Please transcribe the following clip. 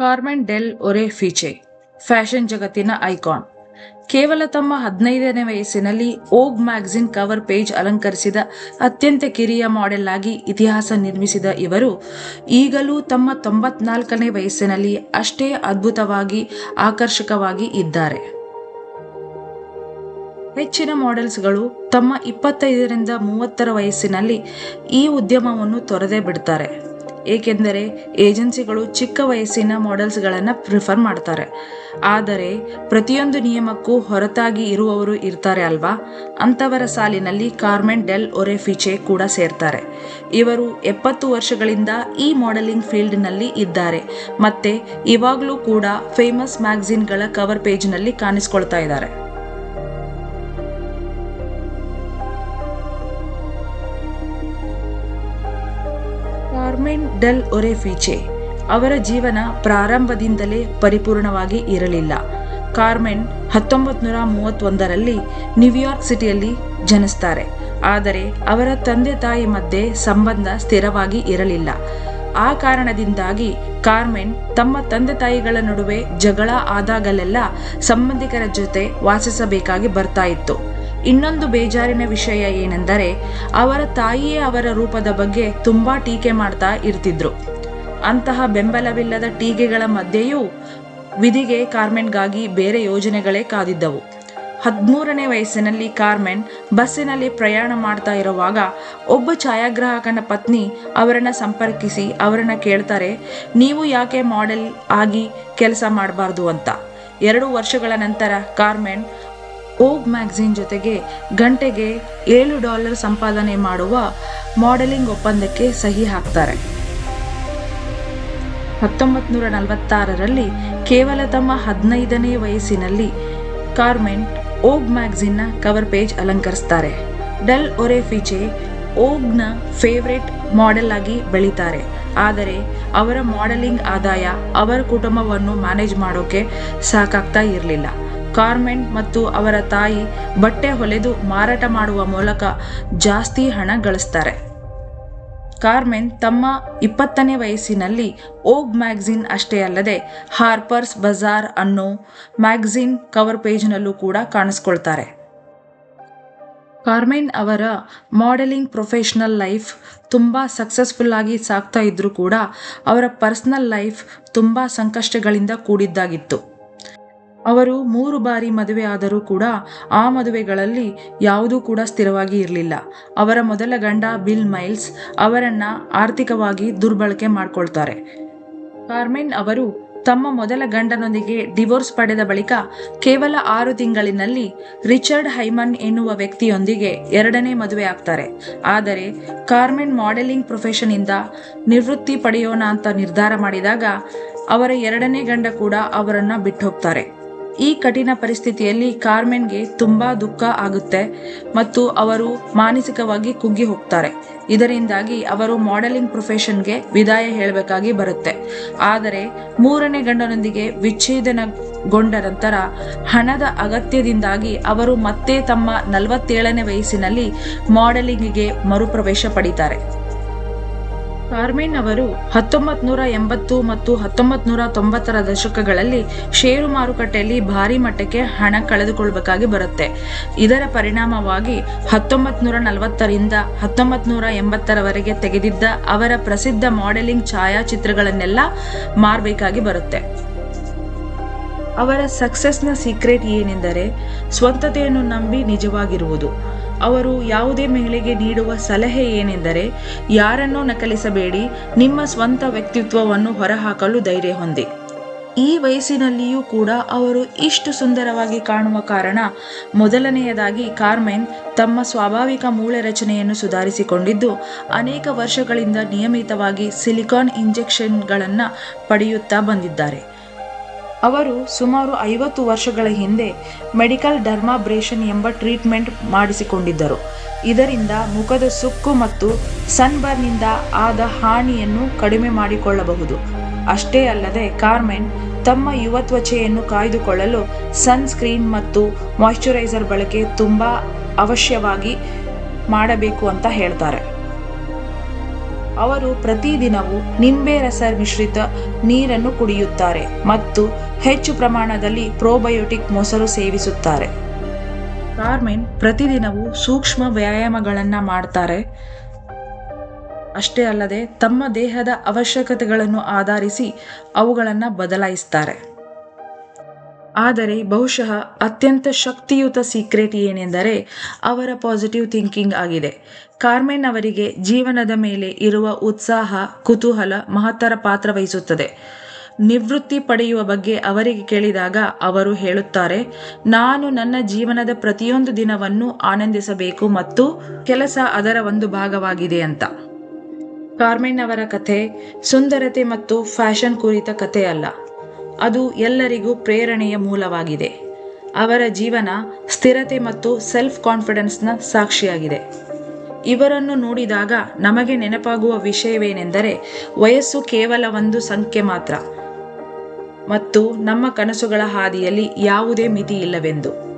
Carmen Dell Orefice, fashion ಜಗತ್ತಿನ icon. ಕೇವಲ ತಮ್ಮ ಹದಿನೈದನೇ ವಯಸ್ಸಿನಲ್ಲಿ ಓಗ್ ಮ್ಯಾಗಝಿನ್ ಕವರ್ ಪೇಜ್ ಅಲಂಕರಿಸಿದ ಅತ್ಯಂತ ಕಿರಿಯ ಮಾಡೆಲ್ ಆಗಿ ಇತಿಹಾಸ ನಿರ್ಮಿಸಿದ ಇವರು, ಈಗಲೂ ತಮ್ಮ ತೊಂಬತ್ನಾಲ್ಕನೇ ವಯಸ್ಸಿನಲ್ಲಿ ಅಷ್ಟೇ ಅದ್ಭುತವಾಗಿ ಆಕರ್ಷಕವಾಗಿ ಇದ್ದಾರೆ. ಹೆಚ್ಚಿನ ಮಾಡೆಲ್ಸ್ಗಳು ತಮ್ಮ ಇಪ್ಪತ್ತೈದರಿಂದ ಮೂವತ್ತರ ವಯಸ್ಸಿನಲ್ಲಿ ಈ ಉದ್ಯಮವನ್ನು ತೊರೆದೇ ಬಿಡ್ತಾರೆ. ಏಕೆಂದರೆ ಏಜೆನ್ಸಿಗಳು ಚಿಕ್ಕ ವಯಸ್ಸಿನ ಮಾಡೆಲ್ಸ್ಗಳನ್ನು ಪ್ರಿಫರ್ ಮಾಡ್ತಾರೆ. ಆದರೆ ಪ್ರತಿಯೊಂದು ನಿಯಮಕ್ಕೂ ಹೊರತಾಗಿ ಇರುವವರು ಇರ್ತಾರೆ ಅಲ್ವಾ? ಅಂಥವರ ಸಾಲಿನಲ್ಲಿ ಕಾರ್ಮೆನ್ ಡೆಲ್ ಒರೆಫಿಚೆ ಕೂಡ ಸೇರ್ತಾರೆ. ಇವರು ಎಪ್ಪತ್ತು ವರ್ಷಗಳಿಂದ ಈ ಮಾಡೆಲಿಂಗ್ ಫೀಲ್ಡ್ನಲ್ಲಿ ಇದ್ದಾರೆ. ಮತ್ತು ಇವಾಗಲೂ ಕೂಡ ಫೇಮಸ್ ಮ್ಯಾಗಝಿನ್ಗಳ ಕವರ್ ಪೇಜ್ನಲ್ಲಿ ಕಾಣಿಸ್ಕೊಳ್ತಾ ಇದ್ದಾರೆ. ಕಾರ್ಮೆನ್ ಡೆಲ್ ಒರೆಫಿಚೆ ಅವರ ಜೀವನ ಪ್ರಾರಂಭದಿಂದಲೇ ಪರಿಪೂರ್ಣವಾಗಿ ಇರಲಿಲ್ಲ. ಕಾರ್ಮೆನ್ ಹತ್ತೊಂಬತ್ತು ನೂರ ಮೂವತ್ತೊಂದರಲ್ಲಿ ನ್ಯೂಯಾರ್ಕ್ ಸಿಟಿಯಲ್ಲಿ ಜನಿಸ್ತಾರೆ. ಆದರೆ ಅವರ ತಂದೆ ತಾಯಿ ಮಧ್ಯೆ ಸಂಬಂಧ ಸ್ಥಿರವಾಗಿ ಇರಲಿಲ್ಲ. ಆ ಕಾರಣದಿಂದಾಗಿ ಕಾರ್ಮೆನ್ ತಮ್ಮ ತಂದೆ ತಾಯಿಗಳ ನಡುವೆ ಜಗಳ ಆದಾಗಲೆಲ್ಲ ಸಂಬಂಧಿಕರ ಜೊತೆ ವಾಸಿಸಬೇಕಾಗಿ ಬರ್ತಾ ಇತ್ತು. ಇನ್ನೊಂದು ಬೇಜಾರಿನ ವಿಷಯ ಏನೆಂದರೆ, ಅವರ ತಾಯಿಯೇ ಅವರ ರೂಪದ ಬಗ್ಗೆ ತುಂಬಾ ಟೀಕೆ ಮಾಡ್ತಾ ಇರ್ತಿದ್ರು. ಅಂತಹ ಬೆಂಬಲವಿಲ್ಲದ ಟೀಕೆಗಳ ಮಧ್ಯೆಯೂ ವಿಧಿಗೆ ಕಾರ್ಮೆನ್ಗಾಗಿ ಬೇರೆ ಯೋಜನೆಗಳೇ ಕಾದಿದ್ದವು. ಹದಿಮೂರನೇ ವಯಸ್ಸಿನಲ್ಲಿ ಕಾರ್ಮೆನ್ ಬಸ್ಸಿನಲ್ಲಿ ಪ್ರಯಾಣ ಮಾಡ್ತಾ ಇರುವಾಗ ಒಬ್ಬ ಛಾಯಾಗ್ರಾಹಕನ ಪತ್ನಿ ಅವರನ್ನ ಸಂಪರ್ಕಿಸಿ ಅವರನ್ನ ಕೇಳ್ತಾರೆ, ನೀವು ಯಾಕೆ ಮಾಡೆಲ್ ಆಗಿ ಕೆಲಸ ಮಾಡಬಾರ್ದು? ಅಂತ. ಎರಡು ವರ್ಷಗಳ ನಂತರ ಕಾರ್ಮೆನ್ ಓಗ್ ಮ್ಯಾಗ್ಝಿನ್ ಜೊತೆಗೆ ಗಂಟೆಗೆ ಏಳು ಡಾಲರ್ ಸಂಪಾದನೆ ಮಾಡುವ ಮಾಡೆಲಿಂಗ್ ಒಪ್ಪಂದಕ್ಕೆ ಸಹಿ ಹಾಕ್ತಾರೆ. ಹತ್ತೊಂಬತ್ತು ನೂರ ನಲವತ್ತಾರರಲ್ಲಿ ಕೇವಲ ತಮ್ಮ ಹದಿನೈದನೇ ವಯಸ್ಸಿನಲ್ಲಿ ಕಾರ್ಮೆಂಟ್ ಓಗ್ ಮ್ಯಾಗ್ಝಿನ್ನ ಕವರ್ ಪೇಜ್ ಅಲಂಕರಿಸ್ತಾರೆ. ಡೆಲ್ ಒರೆಫಿಚೆ ಓಗ್ನ ಫೇವ್ರೆಟ್ ಮಾಡೆಲ್ ಆಗಿ ಬೆಳೀತಾರೆ. ಆದರೆ ಅವರ ಮಾಡೆಲಿಂಗ್ ಆದಾಯ ಅವರ ಕುಟುಂಬವನ್ನು ಮ್ಯಾನೇಜ್ ಮಾಡೋಕೆ ಸಾಕಾಗ್ತಾ ಇರಲಿಲ್ಲ. ಕಾರ್ಮೆನ್ ಮತ್ತು ಅವರ ತಾಯಿ ಬಟ್ಟೆ ಹೊಲೆದು ಮಾರಾಟ ಮಾಡುವ ಮೂಲಕ ಜಾಸ್ತಿ ಹಣ ಗಳಿಸ್ತಾರೆ. ಕಾರ್ಮೆನ್ ತಮ್ಮ ಇಪ್ಪತ್ತನೇ ವಯಸ್ಸಿನಲ್ಲಿ ಓಗ್ ಮ್ಯಾಗ್ಝಿನ್ ಅಷ್ಟೇ ಅಲ್ಲದೆ ಹಾರ್ಪರ್ಸ್ ಬಜಾರ್ ಅನ್ನೋ ಮ್ಯಾಗ್ಝಿನ್ ಕವರ್ ಪೇಜ್ನಲ್ಲೂ ಕೂಡ ಕಾಣಿಸ್ಕೊಳ್ತಾರೆ. ಕಾರ್ಮೆನ್ ಅವರ ಮಾಡೆಲಿಂಗ್ ಪ್ರೊಫೆಷನಲ್ ಲೈಫ್ ತುಂಬ ಸಕ್ಸಸ್ಫುಲ್ ಆಗಿ ಸಾಗ್ತಾ ಇದ್ದರೂ ಕೂಡ ಅವರ ಪರ್ಸನಲ್ ಲೈಫ್ ತುಂಬ ಸಂಕಷ್ಟಗಳಿಂದ ಕೂಡಿದ್ದಾಗಿತ್ತು. ಅವರು ಮೂರು ಬಾರಿ ಮದುವೆ ಆದರೂ ಕೂಡ ಆ ಮದುವೆಗಳಲ್ಲಿ ಯಾವುದೂ ಕೂಡ ಸ್ಥಿರವಾಗಿ ಇರಲಿಲ್ಲ. ಅವರ ಮೊದಲ ಗಂಡ ಬಿಲ್ ಮೈಲ್ಸ್ ಅವರನ್ನ ಆರ್ಥಿಕವಾಗಿ ದುರ್ಬಳಕೆ ಮಾಡಿಕೊಳ್ತಾರೆ. ಕಾರ್ಮೆನ್ ಅವರು ತಮ್ಮ ಮೊದಲ ಗಂಡನೊಂದಿಗೆ ಡಿವೋರ್ಸ್ ಪಡೆದ ಬಳಿಕ ಕೇವಲ ಆರು ತಿಂಗಳಿನಲ್ಲಿ ರಿಚರ್ಡ್ ಹೈಮನ್ ಎನ್ನುವ ವ್ಯಕ್ತಿಯೊಂದಿಗೆ ಎರಡನೇ ಮದುವೆ ಆಗ್ತಾರೆ. ಆದರೆ ಕಾರ್ಮೆನ್ ಮಾಡೆಲಿಂಗ್ ಪ್ರೊಫೆಷನ್ ಇಂದ ನಿವೃತ್ತಿ ಪಡೆಯೋಣ ಅಂತ ನಿರ್ಧಾರ ಮಾಡಿದಾಗ ಅವರ ಎರಡನೇ ಗಂಡ ಕೂಡ ಅವರನ್ನು ಬಿಟ್ಟು ಹೋಗ್ತಾರೆ ಈ ಕಠಿಣ ಪರಿಸ್ಥಿತಿಯಲ್ಲಿ ಕಾರ್ಮೆನ್ಗೆ ತುಂಬಾ ದುಃಖ ಆಗುತ್ತೆ ಮತ್ತು ಅವರು ಮಾನಸಿಕವಾಗಿ ಕುಗ್ಗಿ ಹೋಗ್ತಾರೆ. ಇದರಿಂದಾಗಿ ಅವರು ಮಾಡೆಲಿಂಗ್ ಪ್ರೊಫೆಷನ್ಗೆ ವಿದಾಯ ಹೇಳಬೇಕಾಗಿ ಬರುತ್ತೆ. ಆದರೆ ಮೂರನೇ ಗಂಡನೊಂದಿಗೆ ವಿಚ್ಛೇದನಗೊಂಡ ನಂತರ ಹಣದ ಅಗತ್ಯದಿಂದಾಗಿ ಅವರು ಮತ್ತೆ ತಮ್ಮ ನಲವತ್ತೇಳನೇ ವಯಸ್ಸಿನಲ್ಲಿ ಮಾಡೆಲಿಂಗಿಗೆ ಮರುಪ್ರವೇಶ ಪಡಿತಾರೆ. ಕಾರ್ಮೆನ್ ಅವರು ಹತ್ತೊಂಬತ್ ನೂರ ಎಂಬತ್ತು ಮತ್ತು ಹತ್ತೊಂಬತ್ ನೂರ ತೊಂಬತ್ತರ ದಶಕಗಳಲ್ಲಿ ಷೇರು ಮಾರುಕಟ್ಟೆಯಲ್ಲಿ ಭಾರಿ ಮಟ್ಟಕ್ಕೆ ಹಣ ಕಳೆದುಕೊಳ್ಳಬೇಕಾಗಿ ಬರುತ್ತೆ. ಇದರ ಪರಿಣಾಮವಾಗಿ ಹತ್ತೊಂಬತ್ ನೂರ ನಲವತ್ತರಿಂದ ಹತ್ತೊಂಬತ್ ನೂರ ಎಂಬತ್ತರವರೆಗೆ ತೆಗೆದಿದ್ದ ಅವರ ಪ್ರಸಿದ್ಧ ಮಾಡೆಲಿಂಗ್ ಛಾಯಾಚಿತ್ರಗಳನ್ನೆಲ್ಲ ಮಾರಬೇಕಾಗಿ ಬರುತ್ತೆ. ಅವರ ಸಕ್ಸಸ್ನ ಸೀಕ್ರೆಟ್ ಏನೆಂದರೆ, ಸ್ವಂತತೆಯನ್ನು ನಂಬಿ ನಿಜವಾಗಿರುವುದು. ಅವರು ಯಾವುದೇ ಮಹಿಳೆಗೆ ನೀಡುವ ಸಲಹೆ ಏನೆಂದರೆ, ಯಾರನ್ನೂ ನಕಲಿಸಬೇಡಿ, ನಿಮ್ಮ ಸ್ವಂತ ವ್ಯಕ್ತಿತ್ವವನ್ನು ಹೊರಹಾಕಲು ಧೈರ್ಯ ಹೊಂದಿ. ಈ ವಯಸ್ಸಿನಲ್ಲಿಯೂ ಕೂಡ ಅವರು ಇಷ್ಟು ಸುಂದರವಾಗಿ ಕಾಣುವ ಕಾರಣ, ಮೊದಲನೆಯದಾಗಿ ಕಾರ್ಮೆನ್ ತಮ್ಮ ಸ್ವಾಭಾವಿಕ ಮೂಳೆ ರಚನೆಯನ್ನು ಸುಧಾರಿಸಿಕೊಂಡಿದ್ದು, ಅನೇಕ ವರ್ಷಗಳಿಂದ ನಿಯಮಿತವಾಗಿ ಸಿಲಿಕಾನ್ ಇಂಜೆಕ್ಷನ್ಗಳನ್ನು ಪಡೆಯುತ್ತಾ ಬಂದಿದ್ದಾರೆ. ಅವರು ಸುಮಾರು ಐವತ್ತು ವರ್ಷಗಳ ಹಿಂದೆ ಮೆಡಿಕಲ್ ಡರ್ಮಾಬ್ರೇಷನ್ ಎಂಬ ಟ್ರೀಟ್ಮೆಂಟ್ ಮಾಡಿಸಿಕೊಂಡಿದ್ದರು. ಇದರಿಂದ ಮುಖದ ಸುಕ್ಕು ಮತ್ತು ಸನ್ಬರ್ನಿಂದ ಆದ ಹಾನಿಯನ್ನು ಕಡಿಮೆ ಮಾಡಿಕೊಳ್ಳಬಹುದು. ಅಷ್ಟೇ ಅಲ್ಲದೆ ಕಾರ್ಮೆನ್ ತಮ್ಮ ಯುವ ತ್ವಚೆಯನ್ನು ಕಾಯ್ದುಕೊಳ್ಳಲು ಸನ್ಸ್ಕ್ರೀನ್ ಮತ್ತು ಮಾಯಿಶ್ಚರೈಸರ್ ಬಳಕೆ ತುಂಬ ಅವಶ್ಯವಾಗಿ ಮಾಡಬೇಕು ಅಂತ ಹೇಳ್ತಾರೆ. ಅವರು ಪ್ರತಿದಿನವೂ ನಿಂಬೆ ರಸ ಮಿಶ್ರಿತ ನೀರನ್ನು ಕುಡಿಯುತ್ತಾರೆ ಮತ್ತು ಹೆಚ್ಚು ಪ್ರಮಾಣದಲ್ಲಿ ಪ್ರೋಬಯೋಟಿಕ್ ಮೊಸರು ಸೇವಿಸುತ್ತಾರೆ. ಕಾರ್ಮೆನ್ ಪ್ರತಿದಿನವೂ ಸೂಕ್ಷ್ಮ ವ್ಯಾಯಾಮಗಳನ್ನು ಮಾಡ್ತಾರೆ. ಅಷ್ಟೇ ಅಲ್ಲದೆ ತಮ್ಮ ದೇಹದ ಅವಶ್ಯಕತೆಗಳನ್ನು ಆಧರಿಸಿ ಅವುಗಳನ್ನು ಬದಲಾಯಿಸ್ತಾರೆ. ಆದರೆ ಬಹುಶಃ ಅತ್ಯಂತ ಶಕ್ತಿಯುತ ಸೀಕ್ರೆಟ್ ಏನೆಂದರೆ ಅವರ ಪಾಸಿಟಿವ್ ಥಿಂಕಿಂಗ್ ಆಗಿದೆ. ಕಾರ್ಮೆನ್ ಅವರಿಗೆ ಜೀವನದ ಮೇಲೆ ಇರುವ ಉತ್ಸಾಹ, ಕುತೂಹಲ ಮಹತ್ತರ ಪಾತ್ರ ವಹಿಸುತ್ತದೆ. ನಿವೃತ್ತಿ ಪಡೆಯುವ ಬಗ್ಗೆ ಅವರಿಗೆ ಕೇಳಿದಾಗ ಅವರು ಹೇಳುತ್ತಾರೆ, ನಾನು ನನ್ನ ಜೀವನದ ಪ್ರತಿಯೊಂದು ದಿನವನ್ನು ಆನಂದಿಸಬೇಕು ಮತ್ತು ಕೆಲಸ ಅದರ ಒಂದು ಭಾಗವಾಗಿದೆ ಅಂತ. ಕಾರ್ಮೆನ್ ಅವರ ಕಥೆ ಸುಂದರತೆ ಮತ್ತು ಫ್ಯಾಷನ್ ಕುರಿತ ಕಥೆ ಅಲ್ಲ ಅದು ಎಲ್ಲರಿಗೂ ಪ್ರೇರಣೆಯ ಮೂಲವಾಗಿದೆ. ಅವರ ಜೀವನ ಸ್ಥಿರತೆ ಮತ್ತು ಸೆಲ್ಫ್ ಕಾನ್ಫಿಡೆನ್ಸ್ನ ಸಾಕ್ಷಿಯಾಗಿದೆ. ಇವರನ್ನು ನೋಡಿದಾಗ ನಮಗೆ ನೆನಪಾಗುವ ವಿಷಯವೇನೆಂದರೆ ವಯಸ್ಸು ಕೇವಲ ಒಂದು ಸಂಖ್ಯೆ ಮಾತ್ರ. ಮತ್ತು ನಮ್ಮ ಕನಸುಗಳ ಹಾದಿಯಲ್ಲಿ ಯಾವುದೇ ಮಿತಿ ಇಲ್ಲವೆಂದು